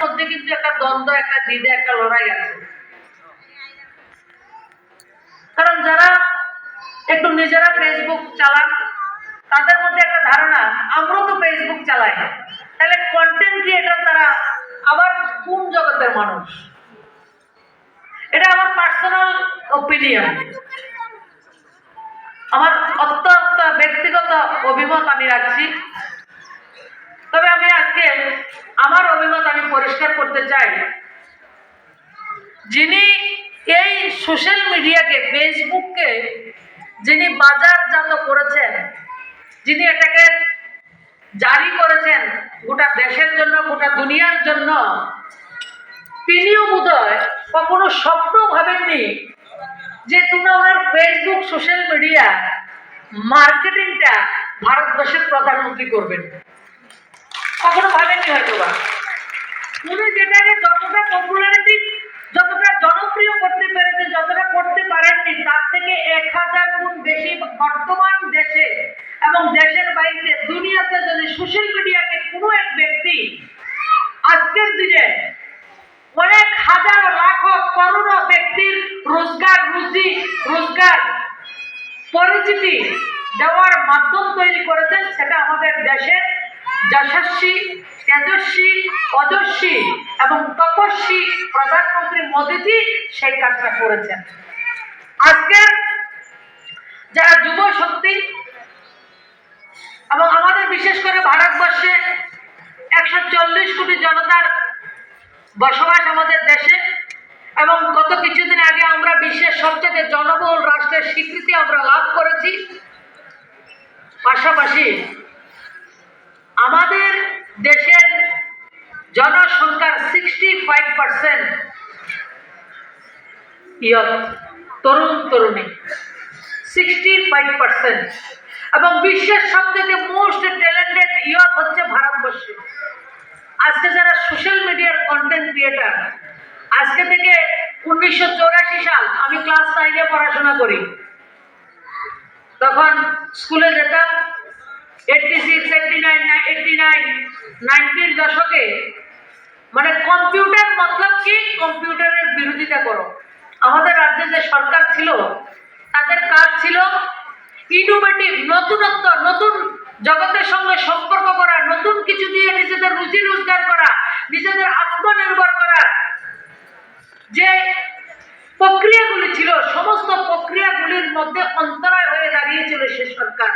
মধ্যে কিন্তু একটা দ্বন্দ্ব, একটা দ্বিধা, একটা লড়াই আছে। কারণ যারা একটু নিজেরা ফেসবুক চালান, তাদের মধ্যে একটা ধারণা, আমরাও তো ফেসবুক চালাই। তাহলে কন্টেন্ট ক্রিয়েটর তারা আবার কোন জগতের মানুষ? এটা আমার পার্সোনাল ওপিনিয়ন আমার অত্যন্ত ব্যক্তিগত অভিমত আমি রাখছি। তবে আমি আজকে আমার অভিমত আমি পরিষ্কার করতে চাই। যিনি এই সোশ্যাল মিডিয়াকে ফেসবুককে যিনি বাজারজাত করেছেন, যিনি এটাকে জারি করেছেন গোটা দেশের জন্য, গোটা দুনিয়ার জন্য, তিনিও বোধহয় কখনো স্বপ্ন ভাবেননি যে তুমি ওনার ফেসবুক সোশ্যাল মিডিয়া মার্কেটিংটা ভারতবর্ষের প্রধানমন্ত্রী করবেন। কখনো ভাবেননি হয়তো বা উনি যেটাকে যতটা পপুলারিটি যতটা জনপ্রিয় করতে পেরেছে যতটা করতে পারেননি, তার থেকে এক হাজার গুণ বেশি বর্তমান দেশে এবং দেশের বাইরে, দুনিয়াতে যদি সোশ্যাল মিডিয়াকে কোনো এক ব্যক্তি আজকের দিনে অনেক হাজার লাখ করোড় ব্যক্তির রোজগার, রুজি, রোজগার পরিচিতি দেওয়ার মাধ্যম তৈরি করেছেন সেটা আমাদের দেশের যশস্বী, তেজস্বী, অজস্বী এবং তপস্বী প্রধানমন্ত্রী মোদীজি সেই কাজটা করেছেন। আজকের যারা যুব শক্তি এবং আমাদের বিশেষ করে ভারতবর্ষে একশো চল্লিশ কোটি জনতার বসবাস আমাদের দেশে কিছুদিন আগে আমরা বিশ্বের সবচেয়ে জনবহুল রাষ্ট্রের স্বীকৃতি আমরা লাভ করেছি। পাশাপাশি আমাদের দেশের জনসংখ্যার সিক্সটি ফাইভ পার্সেন্ট তরুণ, তরুণী সিক্সটি ফাইভ পার্সেন্ট এবং বিশ্বের সবথেকে মোস্ট ট্যালেন্টেড ইয়ত হচ্ছে ভারতবর্ষে। আজকে যারা সোশ্যাল মিডিয়ার কন্টেন্ট ক্রিয়েটার আজকে থেকে উনিশশো চৌরাশি সাল আমি ক্লাস নাইনে পড়াশোনা করি। তখন স্কুলে যেতাম eighty six eighty nine eighty nine নাইনটির দশকে মানে কম্পিউটার মতলব কি? কম্পিউটারের বিরোধিতা করো। আমাদের রাজ্যে যে সরকার ছিল, তাদের কাজ ছিল ইনোভেটিভ নতুনত্ব, নতুন জগতের সঙ্গে সম্পর্ক করা, নতুন কিছু দিয়ে নিজেদের রুজি রোজগার করা নিজেদের আত্মনির্ভর করা যে প্রক্রিয়াগুলি ছিল সমস্ত প্রক্রিয়াগুলির মধ্যে অন্তরায় হয়ে দাঁড়িয়েছিল সে সরকার।